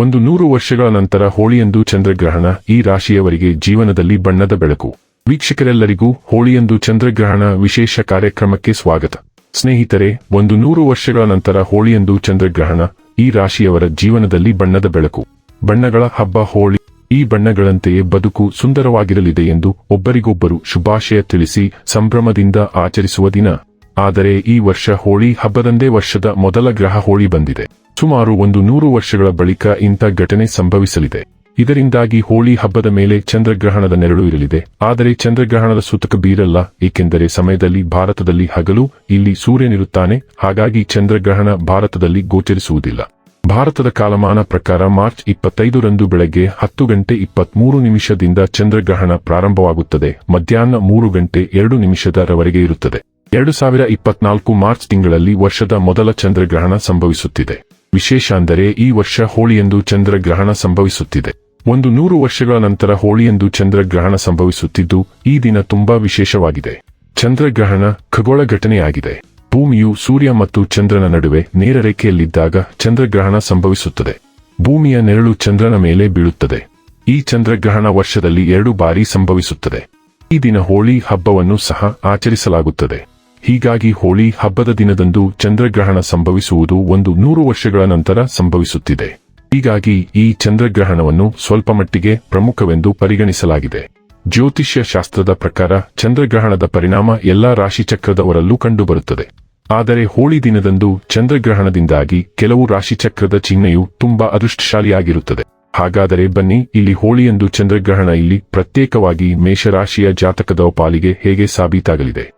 ಒಂದು ನೂರು ವರ್ಷಗಳ ನಂತರ ಹೋಳಿಯಂದು ಚಂದ್ರಗ್ರಹಣ ಈ ರಾಶಿಯವರಿಗೆ ಜೀವನದಲ್ಲಿ ಬಣ್ಣದ ಬೆಳಕು. ವೀಕ್ಷಕರೆಲ್ಲರಿಗೂ ಹೋಳಿಯಂದು ಚಂದ್ರಗ್ರಹಣ ವಿಶೇಷ ಕಾರ್ಯಕ್ರಮಕ್ಕೆ ಸ್ವಾಗತ. ಸ್ನೇಹಿತರೆ, ಒಂದು ನೂರು ವರ್ಷಗಳ ನಂತರ ಹೋಳಿಯಂದು ಚಂದ್ರಗ್ರಹಣ ಈ ರಾಶಿಯವರ ಜೀವನದಲ್ಲಿ ಬಣ್ಣದ ಬೆಳಕು. ಬಣ್ಣಗಳ ಹಬ್ಬ ಹೋಳಿ ಈ ಬಣ್ಣಗಳಂತೆಯೇ ಬದುಕು ಸುಂದರವಾಗಿರಲಿದೆ ಎಂದು ಒಬ್ಬರಿಗೊಬ್ಬರು ಶುಭಾಶಯ ತಿಳಿಸಿ ಸಂಭ್ರಮದಿಂದ ಆಚರಿಸುವ ದಿನ. ಆದರೆ ಈ ವರ್ಷ ಹೋಳಿ ಹಬ್ಬದಂದೇ ವರ್ಷದ ಮೊದಲ ಗ್ರಹ ಹೋಳಿ ಬಂದಿದೆ. ಸುಮಾರು ಒಂದು ನೂರು ವರ್ಷಗಳ ಬಳಿಕ ಇಂಥ ಘಟನೆ ಸಂಭವಿಸಲಿದೆ. ಇದರಿಂದಾಗಿ ಹೋಳಿ ಹಬ್ಬದ ಮೇಲೆ ಚಂದ್ರಗ್ರಹಣದ ನೆರಳು ಇರಲಿದೆ. ಆದರೆ ಚಂದ್ರಗ್ರಹಣದ ಸೂತಕ ಬೀರಲ್ಲ, ಏಕೆಂದರೆ ಸಮಯದಲ್ಲಿ ಭಾರತದಲ್ಲಿ ಹಗಲು, ಇಲ್ಲಿ ಸೂರ್ಯನಿರುತ್ತಾನೆ, ಹಾಗಾಗಿ ಚಂದ್ರಗ್ರಹಣ ಭಾರತದಲ್ಲಿ ಗೋಚರಿಸುವುದಿಲ್ಲ. ಭಾರತದ ಕಾಲಮಾನ ಪ್ರಕಾರ ಮಾರ್ಚ್ ಇಪ್ಪತ್ತೈದರಂದು ಬೆಳಗ್ಗೆ ಹತ್ತು ಗಂಟೆ ಇಪ್ಪತ್ಮೂರು ನಿಮಿಷದಿಂದ ಚಂದ್ರಗ್ರಹಣ ಪ್ರಾರಂಭವಾಗುತ್ತದೆ. ಮಧ್ಯಾಹ್ನ ಮೂರು ಗಂಟೆ ಎರಡು ನಿಮಿಷದವರೆಗೆ ಇರುತ್ತದೆ. ಎರಡು ಸಾವಿರ ಇಪ್ಪತ್ನಾಲ್ಕು ಮಾರ್ಚ್ ತಿಂಗಳಲ್ಲಿ ವರ್ಷದ ಮೊದಲ ಚಂದ್ರಗ್ರಹಣ ಸಂಭವಿಸುತ್ತಿದೆ. ವಿಶೇಷ ಅಂದರೆ ಈ ವರ್ಷ ಹೋಳಿಯಂದು ಚಂದ್ರಗ್ರಹಣ ಸಂಭವಿಸುತ್ತಿದೆ. ಒಂದು ನೂರು ವರ್ಷಗಳ ನಂತರ ಹೋಳಿಯಂದು ಚಂದ್ರಗ್ರಹಣ ಸಂಭವಿಸುತ್ತಿದ್ದು, ಈ ದಿನ ತುಂಬಾ ವಿಶೇಷವಾಗಿದೆ. ಚಂದ್ರಗ್ರಹಣ ಖಗೋಳ ಘಟನೆಯಾಗಿದೆ. ಭೂಮಿಯು ಸೂರ್ಯ ಮತ್ತು ಚಂದ್ರನ ನಡುವೆ ನೇರ ರೇಖೆಯಲ್ಲಿದ್ದಾಗ ಚಂದ್ರಗ್ರಹಣ ಸಂಭವಿಸುತ್ತದೆ. ಭೂಮಿಯ ನೆರಳು ಚಂದ್ರನ ಮೇಲೆ ಬೀಳುತ್ತದೆ. ಈ ಚಂದ್ರಗ್ರಹಣ ವರ್ಷದಲ್ಲಿ ಎರಡು ಬಾರಿ ಸಂಭವಿಸುತ್ತದೆ. ಈ ದಿನ ಹೋಳಿ ಹಬ್ಬವನ್ನು ಸಹ ಆಚರಿಸಲಾಗುತ್ತದೆ. ಹೀಗಾಗಿ ಹೋಳಿ ಹಬ್ಬದ ದಿನದಂದು ಚಂದ್ರಗ್ರಹಣ ಸಂಭವಿಸುವುದು ಒಂದು ನೂರು ವರ್ಷಗಳ ನಂತರ ಸಂಭವಿಸುತ್ತಿದೆ. ಹೀಗಾಗಿ ಈ ಚಂದ್ರಗ್ರಹಣವನ್ನು ಸ್ವಲ್ಪ ಮಟ್ಟಿಗೆ ಪ್ರಮುಖವೆಂದು ಪರಿಗಣಿಸಲಾಗಿದೆ. ಜ್ಯೋತಿಷ್ಯ ಶಾಸ್ತ್ರದ ಪ್ರಕಾರ ಚಂದ್ರಗ್ರಹಣದ ಪರಿಣಾಮ ಎಲ್ಲಾ ರಾಶಿಚಕ್ರದವರಲ್ಲೂ ಕಂಡುಬರುತ್ತದೆ. ಆದರೆ ಹೋಳಿ ದಿನದಂದು ಚಂದ್ರಗ್ರಹಣದಿಂದಾಗಿ ಕೆಲವು ರಾಶಿಚಕ್ರದ ಚಿಹ್ನೆಯು ತುಂಬಾ ಅದೃಷ್ಟಶಾಲಿಯಾಗಿರುತ್ತದೆ. ಹಾಗಾದರೆ ಬನ್ನಿ ಇಲ್ಲಿ ಹೋಳಿಯಂದು ಚಂದ್ರಗ್ರಹಣ ಇಲ್ಲಿ ಪ್ರತ್ಯೇಕವಾಗಿ ಮೇಷರಾಶಿಯ ಜಾತಕದ ಪಾಲಿಗೆ ಹೇಗೆ ಸಾಬೀತಾಗಲಿದೆ.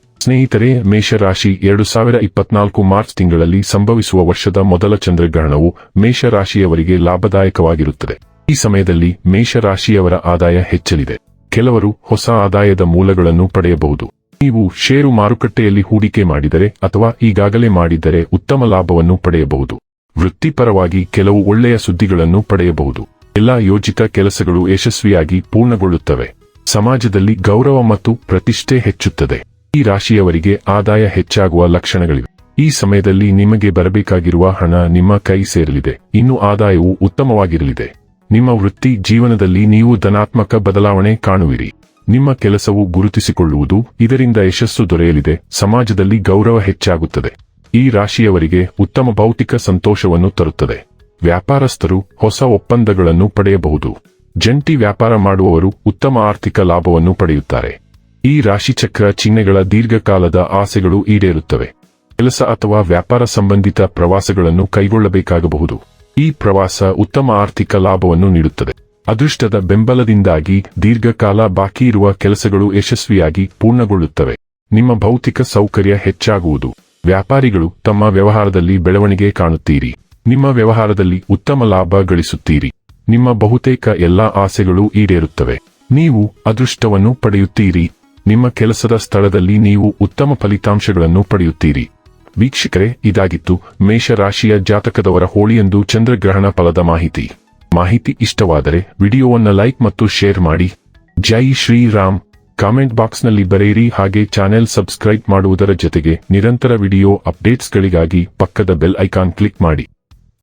ಸ್ನೇಹಿತರೆ, ಮೇಷರಾಶಿ ಎರಡು ಸಾವಿರ ಇಪ್ಪತ್ನಾಲ್ಕು ಮಾರ್ಚ್ ತಿಂಗಳಲ್ಲಿ ಸಂಭವಿಸುವ ವರ್ಷದ ಮೊದಲ ಚಂದ್ರಗ್ರಹಣವು ಮೇಷರಾಶಿಯವರಿಗೆ ಲಾಭದಾಯಕವಾಗಿರುತ್ತದೆ. ಈ ಸಮಯದಲ್ಲಿ ಮೇಷರಾಶಿಯವರ ಆದಾಯ ಹೆಚ್ಚಲಿದೆ. ಕೆಲವರು ಹೊಸ ಆದಾಯದ ಮೂಲಗಳನ್ನು ಪಡೆಯಬಹುದು. ನೀವು ಷೇರು ಮಾರುಕಟ್ಟೆಯಲ್ಲಿ ಹೂಡಿಕೆ ಮಾಡಿದರೆ ಅಥವಾ ಈಗಾಗಲೇ ಮಾಡಿದ್ದರೆ ಉತ್ತಮ ಲಾಭವನ್ನು ಪಡೆಯಬಹುದು. ವೃತ್ತಿಪರವಾಗಿ ಕೆಲವು ಒಳ್ಳೆಯ ಸುದ್ದಿಗಳನ್ನು ಪಡೆಯಬಹುದು. ಎಲ್ಲಾ ಯೋಜಿತ ಕೆಲಸಗಳು ಯಶಸ್ವಿಯಾಗಿ ಪೂರ್ಣಗೊಳ್ಳುತ್ತವೆ. ಸಮಾಜದಲ್ಲಿ ಗೌರವ ಮತ್ತು ಪ್ರತಿಷ್ಠೆ ಹೆಚ್ಚುತ್ತದೆ. ಈ ರಾಶಿಯವರಿಗೆ ಆದಾಯ ಹೆಚ್ಚಾಗುವ ಲಕ್ಷಣಗಳಿವೆ. ಈ ಸಮಯದಲ್ಲಿ ನಿಮಗೆ ಬರಬೇಕಾಗಿರುವ ಹಣ ನಿಮ್ಮ ಕೈ ಸೇರಲಿದೆ. ಇನ್ನು ಆದಾಯವು ಉತ್ತಮವಾಗಿರಲಿದೆ. ನಿಮ್ಮ ವೃತ್ತಿ ಜೀವನದಲ್ಲಿ ನೀವು ಧನಾತ್ಮಕ ಬದಲಾವಣೆ ಕಾಣುವಿರಿ. ನಿಮ್ಮ ಕೆಲಸವು ಗುರುತಿಸಿಕೊಳ್ಳುವುದು, ಇದರಿಂದ ಯಶಸ್ಸು ದೊರೆಯಲಿದೆ, ಸಮಾಜದಲ್ಲಿ ಗೌರವ ಹೆಚ್ಚಾಗುತ್ತದೆ. ಈ ರಾಶಿಯವರಿಗೆ ಉತ್ತಮ ಭೌತಿಕ ಸಂತೋಷವನ್ನು ತರುತ್ತದೆ. ವ್ಯಾಪಾರಸ್ಥರು ಹೊಸ ಒಪ್ಪಂದಗಳನ್ನು ಪಡೆಯಬಹುದು. ಜಂಟಿ ವ್ಯಾಪಾರ ಮಾಡುವವರು ಉತ್ತಮ ಆರ್ಥಿಕ ಲಾಭವನ್ನು ಪಡೆಯುತ್ತಾರೆ. ಈ ರಾಶಿಚಕ್ರ ಚಿಹ್ನೆಗಳ ದೀರ್ಘಕಾಲದ ಆಸೆಗಳು ಈಡೇರುತ್ತವೆ. ಕೆಲಸ ಅಥವಾ ವ್ಯಾಪಾರ ಸಂಬಂಧಿತ ಪ್ರವಾಸಗಳನ್ನು ಕೈಗೊಳ್ಳಬೇಕಾಗಬಹುದು. ಈ ಪ್ರವಾಸ ಉತ್ತಮ ಆರ್ಥಿಕ ಲಾಭವನ್ನು ನೀಡುತ್ತದೆ. ಅದೃಷ್ಟದ ಬೆಂಬಲದಿಂದಾಗಿ ದೀರ್ಘಕಾಲ ಬಾಕಿ ಇರುವ ಕೆಲಸಗಳು ಯಶಸ್ವಿಯಾಗಿ ಪೂರ್ಣಗೊಳ್ಳುತ್ತವೆ. ನಿಮ್ಮ ಭೌತಿಕ ಸೌಕರ್ಯ ಹೆಚ್ಚಾಗುವುದು. ವ್ಯಾಪಾರಿಗಳು ತಮ್ಮ ವ್ಯವಹಾರದಲ್ಲಿ ಬೆಳವಣಿಗೆ ಕಾಣುತ್ತೀರಿ. ನಿಮ್ಮ ವ್ಯವಹಾರದಲ್ಲಿ ಉತ್ತಮ ಲಾಭ ಗಳಿಸುತ್ತೀರಿ. ನಿಮ್ಮ ಬಹುತೇಕ ಎಲ್ಲಾ ಆಸೆಗಳು ಈಡೇರುತ್ತವೆ. ನೀವು ಅದೃಷ್ಟವನ್ನು ಪಡೆಯುತ್ತೀರಿ. ನಿಮ್ಮ ಕೆಲಸದ ಸ್ಥಳದಲ್ಲಿ ನೀವು ಉತ್ತಮ ಫಲಿತಾಂಶಗಳನ್ನು ಪಡೆಯುತ್ತೀರಿ. ವೀಕ್ಷಕರೇ, ಇದಾಗಿತ್ತು ಮೇಷರಾಶಿಯ ಜಾತಕದವರ ಹೋಳಿಯಂದು ಚಂದ್ರಗ್ರಹಣ ಫಲದ ಮಾಹಿತಿ. ಮಾಹಿತಿ ಇಷ್ಟವಾದರೆ ವಿಡಿಯೋವನ್ನು ಲೈಕ್ ಮತ್ತು ಶೇರ್ ಮಾಡಿ. ಜೈ ಶ್ರೀರಾಮ್. ಕಾಮೆಂಟ್ ಬಾಕ್ಸ್ನಲ್ಲಿ ಬರೆಯಿರಿ ಹಾಗೆ ಚಾನೆಲ್ ಸಬ್ಸ್ಕ್ರೈಬ್ ಮಾಡುವುದರ ಜೊತೆಗೆ ನಿರಂತರ ವಿಡಿಯೋ ಅಪ್ಡೇಟ್ಸ್ಗಳಿಗಾಗಿ ಪಕ್ಕದ ಬೆಲ್ ಐಕಾನ್ ಕ್ಲಿಕ್ ಮಾಡಿ.